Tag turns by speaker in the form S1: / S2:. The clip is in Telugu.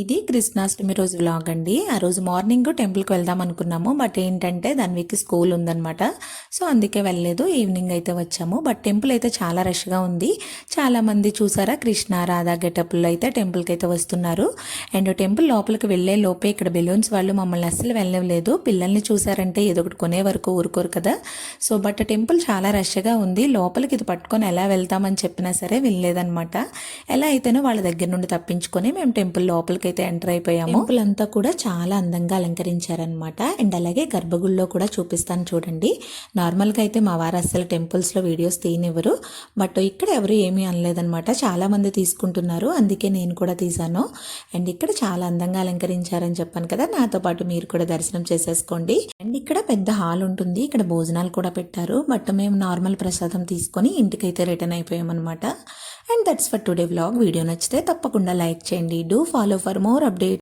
S1: ఇది కృష్ణాష్టమి రోజు వ్లాగ్ అండి. ఆ రోజు మార్నింగ్ టెంపుల్కి వెళ్దాం అనుకున్నాము. బట్ ఏంటంటే ధన్వికి స్కూల్ ఉందన్నమాట. సో అందుకే వెళ్ళలేదు. ఈవినింగ్ అయితే వచ్చాము. బట్ టెంపుల్ అయితే చాలా రష్గా ఉంది. చాలామంది చూసారా? కృష్ణ రాధా గెటప్లో అయితే టెంపుల్కి అయితే వస్తున్నారు. అండ్ టెంపుల్ లోపలికి వెళ్ళే లోపే ఇక్కడ బెలూన్స్ వాళ్ళు మమ్మల్ని అస్సలు వెళ్ళలేదు పిల్లల్ని చూసారంటే ఏదో ఒకటి కొనే వరకు ఊరుకోరు కదా. సో బట్ టెంపుల్ చాలా రష్గా ఉంది. లోపలికి ఇది పట్టుకొని ఎలా వెళ్తామని చెప్పినా సరే వెళ్ళలేదన్నమాట ఎలా అయితేనో వాళ్ళ దగ్గర నుండి తప్పించుకొని మేము టెంపుల్ లోపలికి అయితే ఎంటర్ అయిపోయాము. టెంపుల్ అంతా కూడా చాలా అందంగా అలంకరించారనమాట అండ్ అలాగే గర్భగుడిలో కూడా చూపిస్తాను చూడండి. నార్మల్గా అయితే మా వారు అసలు టెంపుల్స్లో వీడియోస్ తీయనివ్వరు. బట్ ఇక్కడ ఎవరు ఏమీ అనలేదన్నమాట. చాలామంది తీసుకుంటున్నారు. అందుకే నేను కూడా తీశాను. అండ్ ఇక్కడ చాలా అందంగా అలంకరించారని చెప్పాను కదా. నాతో పాటు మీరు కూడా దర్శనం చేసేసుకోండి. అండ్ ఇక్కడ పెద్ద హాల్ ఉంటుంది. ఇక్కడ భోజనాలు కూడా పెట్టారు. బట్ మేము నార్మల్ ప్రసాదం తీసుకొని ఇంటికైతే return అయిపోయామన్నమాట. And that's for today vlog video నచ్చితే తప్పకుండా లైక్ చేయండి. Do follow for more update